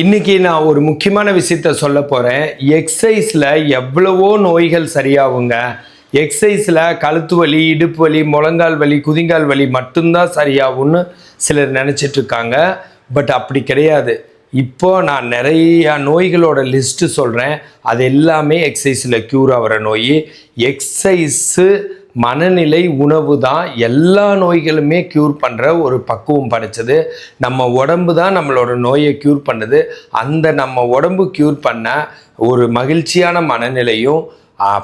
இன்னைக்கு நான் ஒரு முக்கியமான விஷயத்த சொல்ல போகிறேன் எக்ஸசைஸில் எவ்வளவோ நோய்கள் சரியாகுங்க. எக்ஸசைஸில் கழுத்து வலி இடுப்பு வலி முழங்கால் வலி குதிங்கால் வலி மட்டும்தான் சரியாகும்னு சிலர் நினச்சிட்டு இருக்காங்க. பட் அப்படி கிடையாது. இப்போ நான் நிறையா நோய்களோட லிஸ்ட்டு சொல்கிறேன் அது எல்லாமே எக்ஸசைஸில் க்யூர் ஆகிற நோய். எக்ஸசைஸு மனநிலை உணவு தான் எல்லா நோய்களுமே க்யூர் பண்ணுற ஒரு பக்குவம் படைச்சது. நம்ம உடம்பு தான் நம்மளோட நோயை க்யூர் பண்ணுது. அந்த நம்ம உடம்பு க்யூர் பண்ண ஒரு மகிழ்ச்சியான மனநிலையும்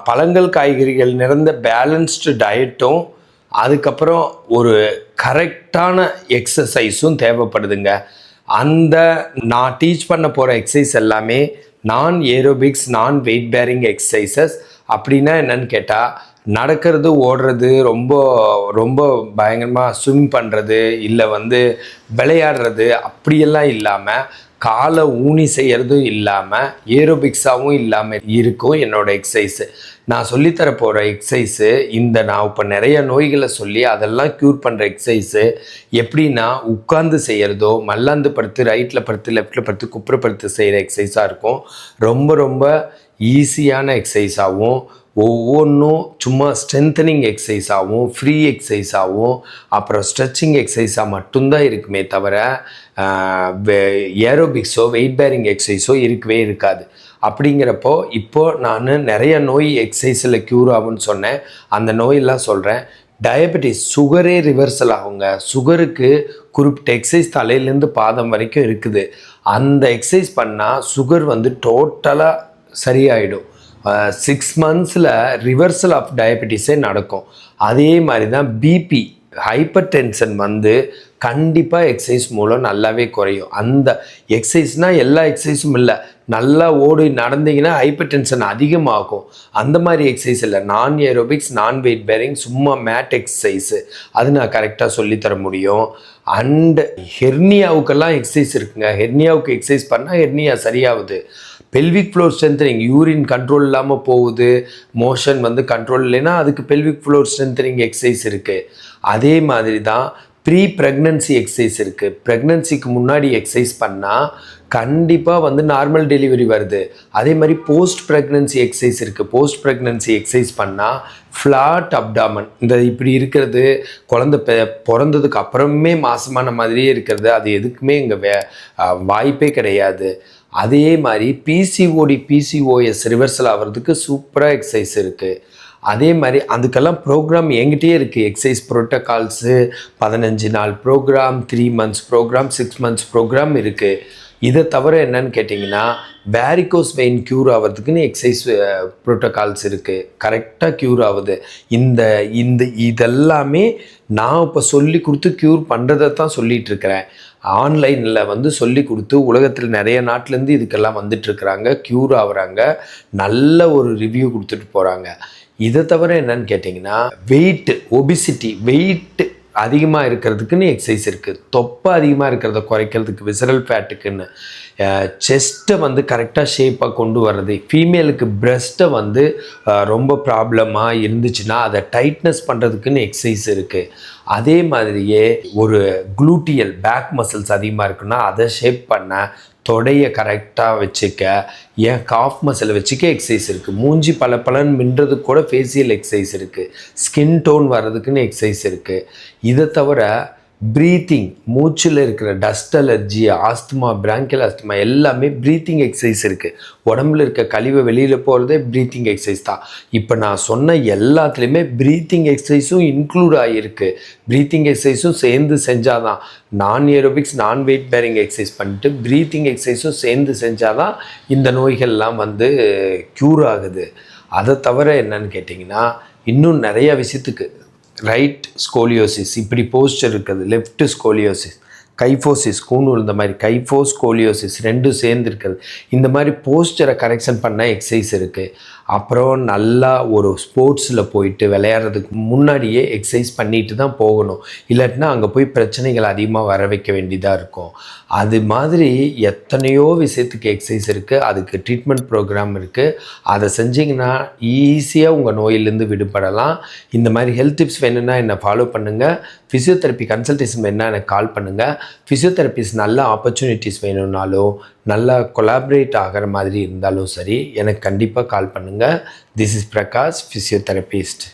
பழங்கள் காய்கறிகள் நிறைந்த பேலன்ஸ்டு டயட்டும் அதுக்கப்புறம் ஒரு கரெக்டான எக்ஸசைஸும் தேவைப்படுதுங்க. அந்த நான் டீச் பண்ண போகிற எக்ஸசைஸ் எல்லாமே நான் ஏரோபிக்ஸ் நான் வெயிட் பேரிங் எக்ஸசைசஸ் அப்படின்னா என்னன்னு கேட்டால் நடக்கிறது ஓடுறது ரொம்ப ரொம்ப பயங்கரமாக ஸ்விம் பண்ணுறது இல்லை வந்து விளையாடுறது அப்படியெல்லாம் இல்லாமல் காலை ஊனி செய்கிறதும் இல்லாமல் ஏரோபிக்ஸாகவும் இல்லாமல் இருக்கும் என்னோட எக்ஸசைஸு நான் சொல்லித்தர போகிற எக்ஸசைஸு இந்த நான் இப்போ நிறைய நோய்களை சொல்லி அதெல்லாம் க்யூர் பண்ணுற எக்ஸசைஸு எப்படின்னா உட்காந்து செய்கிறதோ மல்லாந்து படுத்து ரைட்டில் படுத்து லெஃப்ட்டில் படுத்து குப்புற படுத்து செய்கிற எக்ஸசைஸாக இருக்கும். ரொம்ப ரொம்ப ஈஸியான எக்ஸசைஸாகவும் ஒவ்வொன்றும் சும்மா ஸ்ட்ரென்தனிங் எக்ஸசைஸாகவும் ஃப்ரீ எக்ஸசைஸாகவும் அப்புறம் ஸ்ட்ரெச்சிங் எக்ஸசைஸாக மட்டும்தான் இருக்குமே தவிர ஏரோபிக்ஸோ வெயிட் பேரிங் எக்ஸசைஸோ இருக்கவே இருக்காது. அப்படிங்கிறப்போ இப்போது நான் நிறைய நோய் எக்ஸசைஸில் க்யூர் ஆகும்னு சொன்னேன். அந்த நோயெல்லாம் சொல்கிறேன் டயபெட்டிஸ் சுகரே ரிவர்சல் ஆகுங்க. சுகருக்கு குறிப்பிட்ட எக்ஸசைஸ் தலையிலேருந்து பாதம் வரைக்கும் இருக்குது. அந்த எக்ஸசைஸ் பண்ணால் சுகர் வந்து டோட்டலாக சரியாயிடும். சிக்ஸ் மந்த்ஸில் ரிவர்சல் ஆஃப் டயபெட்டிஸே நடக்கும். அதே மாதிரி தான் பிபி ஹைப்பர் டென்ஷன் வந்து கண்டிப்பாக எக்ஸசைஸ் மூலம் நல்லாவே குறையும். அந்த எக்ஸசைஸ்னால் எல்லா எக்ஸசைஸும் இல்லை. நல்லா ஓடி நடந்தீங்கன்னா ஹைப்பர் டென்ஷன் அதிகமாகும். அந்த மாதிரி எக்ஸசைஸ் இல்லை. நான் ஏரோபிக்ஸ் நான் வெயிட் பேரிங் சும்மா மேட் எக்ஸசைஸு அது நான் கரெக்டாக சொல்லித்தர முடியும். அண்ட் ஹெர்னியாவுக்கெல்லாம் எக்ஸசைஸ் இருக்குங்க. ஹெர்னியாவுக்கு எக்ஸசைஸ் பண்ணால் hernia சரியாகுது. Pelvic floor strengthening urine control இல்லாமல் போகுது. மோஷன் வந்து கண்ட்ரோல் இல்லைன்னா அதுக்கு பெல்விக் ஃப்ளோர் ஸ்ட்ரென்த்னிங் எக்ஸசைஸ் இருக்குது அதே மாதிரி தான் ப்ரீ ப்ரெக்னன்சி எக்ஸசைஸ் இருக்குது ப்ரெக்னன்சிக்கு முன்னாடி எக்ஸசைஸ் பண்ணால் கண்டிப்பாக வந்து நார்மல் டெலிவரி வருது. அதே மாதிரி போஸ்ட் ப்ரெக்னன்சி எக்ஸசைஸ் இருக்குது போஸ்ட் ப்ரெக்னன்சி எக்ஸசைஸ் பண்ணால் ஃப்ளாட் அப்டாமன் இந்த இப்படி இருக்கிறது குழந்தை பெ பிறந்ததுக்கு அப்புறமே மாசமான மாதிரியே இருக்கிறது. அது எதுக்குமே இங்கே வே வாய்ப்பே கிடையாது. அதே மாதிரி பிசிஓடி பிசிஓஎஸ் ரிவர்சல் ஆகிறதுக்கு சூப்பராக எக்ஸசைஸ் இருக்குது அதே மாதிரி அதுக்கெல்லாம் ப்ரோக்ராம் எங்கிட்டே இருக்குது எக்ஸசைஸ் ப்ரோட்டோகால்ஸு பதினஞ்சு நாள் programme three months programme six months programme இருக்குது இதை தவிர என்னன்னு கேட்டிங்கன்னா வேரிகோஸ் வெயின் க்யூர் ஆகிறதுக்குன்னு எக்ஸசைஸ் ப்ரோட்டோகால்ஸ் இருக்குது கரெக்டாக க்யூர் ஆகுது. இந்த இந்த இதெல்லாமே நான் இப்போ சொல்லி கொடுத்து க்யூர் பண்ணுறதை தான் சொல்லிகிட்டு இருக்கிறேன். ஆன்லைனில் வந்து சொல்லி கொடுத்து உலகத்தில் நிறைய நாட்டிலேருந்து இதுக்கெல்லாம் வந்துட்டுருக்குறாங்க க்யூர் ஆகுறாங்க நல்ல ஒரு ரிவ்யூ கொடுத்துட்டு போகிறாங்க இதை தவிர என்னன்னு கேட்டிங்கன்னா வெயிட் ஒபிசிட்டி வெயிட் அதிகமாக இருக்கிறதுக்குன்னு எக்ஸசைஸ் இருக்குது தொப்பை அதிகமாக இருக்கிறத குறைக்கிறதுக்கு விசரல் ஃபேட்டுக்குன்னு செஸ்ட்டை வந்து கரெக்டாக ஷேப்பாக கொண்டு வர்றது. ஃபீமேலுக்கு பிரஸ்ட்டை வந்து ரொம்ப ப்ராப்ளமாக இருந்துச்சுன்னா அதை டைட்னஸ் பண்ணுறதுக்குன்னு எக்ஸசைஸ் இருக்குது அதே மாதிரியே ஒரு குளூட்டியல் பேக் மசில்ஸ் அதிகமாக இருக்குன்னா அதை ஷேப் பண்ண தொடையை கரெக்டாக வச்சுக்க ஏன் காஃப் மசிலை வச்சுக்க எக்ஸசைஸ் இருக்குது மூஞ்சி பல பலன் மின்றதுக்கு கூட ஃபேஷியல் எக்ஸசைஸ் இருக்குது ஸ்கின் டோன் வர்றதுக்குன்னு எக்ஸசைஸ் இருக்குது இதை தவிர ப்ரீத்திங் மூச்சில் இருக்கிற dust allergy asthma bronchial asthma எல்லாமே ப்ரீத்திங் எக்ஸசைஸ் இருக்குது உடம்புல இருக்க கழிவை வெளியில் போகிறதே ப்ரீத்திங் எக்ஸசைஸ் தான். இப்போ நான் சொன்ன எல்லாத்துலேயுமே ப்ரீத்திங் எக்ஸசைஸும் இன்க்ளூட் ஆகியிருக்கு ப்ரீத்திங் எக்ஸசைஸும் சேர்ந்து செஞ்சால் தான் நான் ஏரோபிக்ஸ் நான் வெயிட் பேரிங் எக்ஸசைஸ் பண்ணிட்டு ப்ரீத்திங் எக்ஸசைஸும் சேர்ந்து செஞ்சால் தான் இந்த நோய்கள்லாம் வந்து க்யூர் ஆகுது. அதை தவிர என்னன்னு கேட்டிங்கன்னா இன்னும் நிறையா விஷயத்துக்கு ரைட் ஸ்கோலியோசிஸ் இப்படி போஸ்டர் இருக்குது. லெஃப்ட் ஸ்கோலியோசிஸ் கைஃபோசிஸ் கூணு இந்த மாதிரி. கைஃபோஸ் கோலியோசிஸ் ரெண்டும் சேர்ந்துருக்குது இந்த மாதிரி போஸ்டரை கரெக்ஷன் பண்ண எக்ஸசைஸ் இருக்குது அப்புறம் நல்லா ஒரு ஸ்போர்ட்ஸில் போயிட்டு விளையாடுறதுக்கு முன்னாடியே எக்ஸசைஸ் பண்ணிட்டு தான் போகணும். இல்லாட்டினா அங்கே போய் பிரச்சனைகள் அதிகமாக வர வைக்க வேண்டியதாக இருக்கும். அது மாதிரி எத்தனையோ விஷயத்துக்கு எக்ஸசைஸ் இருக்குது அதுக்கு ட்ரீட்மெண்ட் ப்ரோக்ராம் இருக்குது அதை செஞ்சிங்கன்னா ஈஸியாக உங்கள் நோயிலேருந்து விடுபடலாம். இந்த மாதிரி ஹெல்த் டிப்ஸ் வேணும்னா என்னை ஃபாலோ பண்ணுங்கள் ஃபிசியோதெரப்பி கன்சல்டேஷன் வேணுன்னா எனக்கு கால் பண்ணுங்கள் ஃபிசியோதெரபிஸ் நல்ல ஆப்பர்ச்சுனிட்டிஸ் வேணும்னாலும் நல்லா கொலாபரேட் ஆகிற மாதிரி இருந்தாலும் சரி எனக்கு கண்டிப்பாக கால் பண்ணுங்கள் திஸ் இஸ் பிரகாஷ் ஃபிசியோதெரபிஸ்ட்